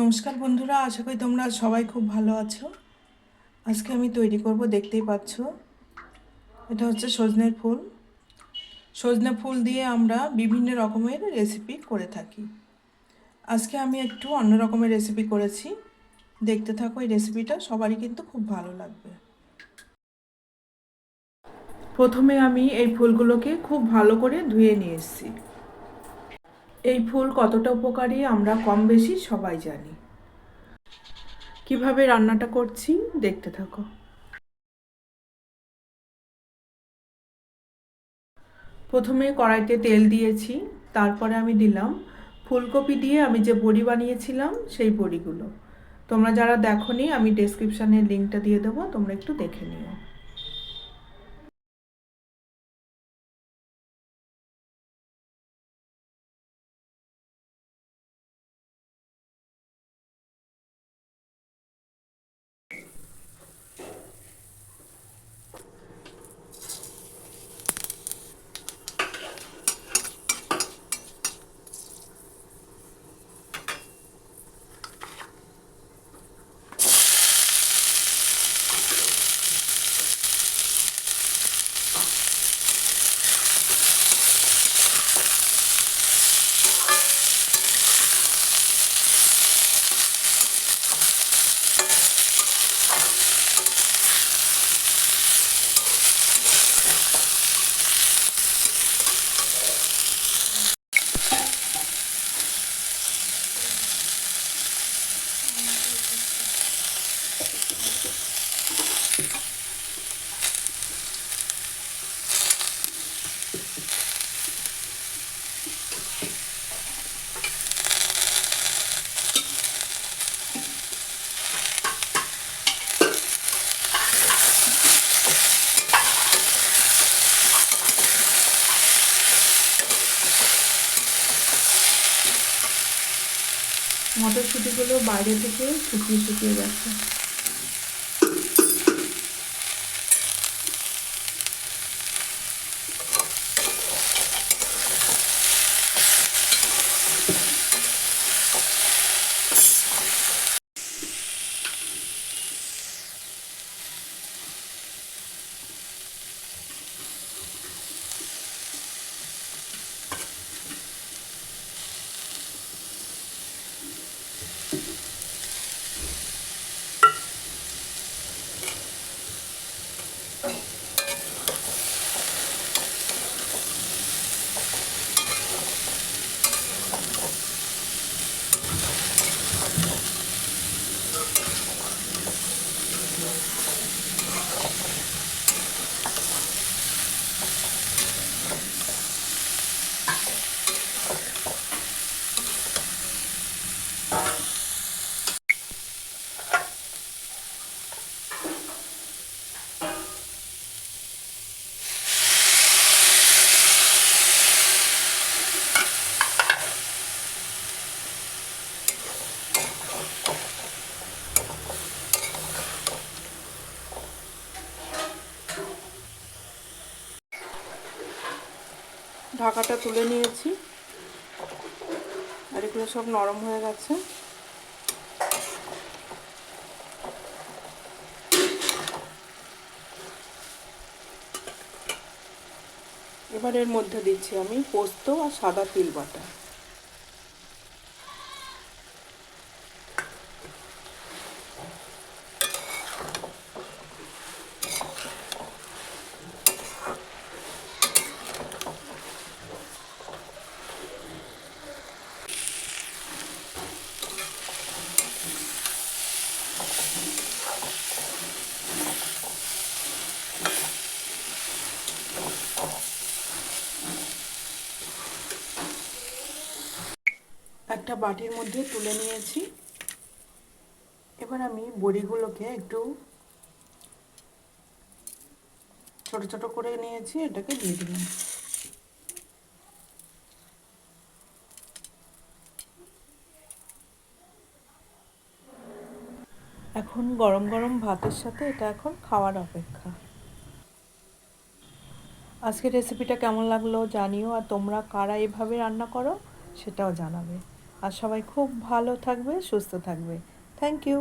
নমস্কার বন্ধুরা, আশা করি তোমরা সবাই খুব ভালো আছো। আজকে আমি তৈরি করব, দেখতেই পাচ্ছ। এটা হচ্ছে সজনের ফুল। সজনে ফুল দিয়ে আমরা বিভিন্ন রকমের রেসিপি করে থাকি। আজকে আমি একটু অন্য রকমের রেসিপি করেছি। দেখতে থাকো, এই রেসিপিটা সবারই কিন্তু খুব ভালো লাগবে। প্রথমে আমি এই ফুলগুলোকে খুব ভালো করে ধুয়ে নিয়ে এসেছি। এই ফুল কতটা উপকারী আমরা কম বেশি সবাই জানি। কীভাবে রান্নাটা করছি দেখতে থাকো। প্রথমে কড়াইতে তেল দিয়েছি, তারপরে আমি দিলাম ফুলকপি দিয়ে আমি যে বড়ি বানিয়েছিলাম সেই বড়িগুলো। তোমরা যারা দেখোনি, আমি ডেসক্রিপশানে লিঙ্কটা দিয়ে দেবো, তোমরা একটু দেখে নিও। মটরশুঁটিগুলো বাইরে থেকে শুকিয়ে শুকিয়ে গেছে ঢাকাটা তুলে নিয়েছি। আর এগুলো সব নরম হয়ে গেছে। এবার এর মধ্যে দিচ্ছি আমি পোস্ত আর সাদা তিল বাটা। একটা বাটির মধ্যে তুলে নিয়েছি। এবার আমি বড়িগুলোকে একটু ছোট ছোট করে নিয়েছি, এটাকে দিয়ে দিলাম। এখন গরম গরম ভাতের সাথে এটা এখন খাওয়ার অপেক্ষা। আজকের রেসিপিটা কেমন লাগল জানিও, আর তোমরা কারা এভাবে রান্না করো সেটাও জানাবে। আর সবাই খুব ভালো থাকবে সুস্থ থাকবে। Thank you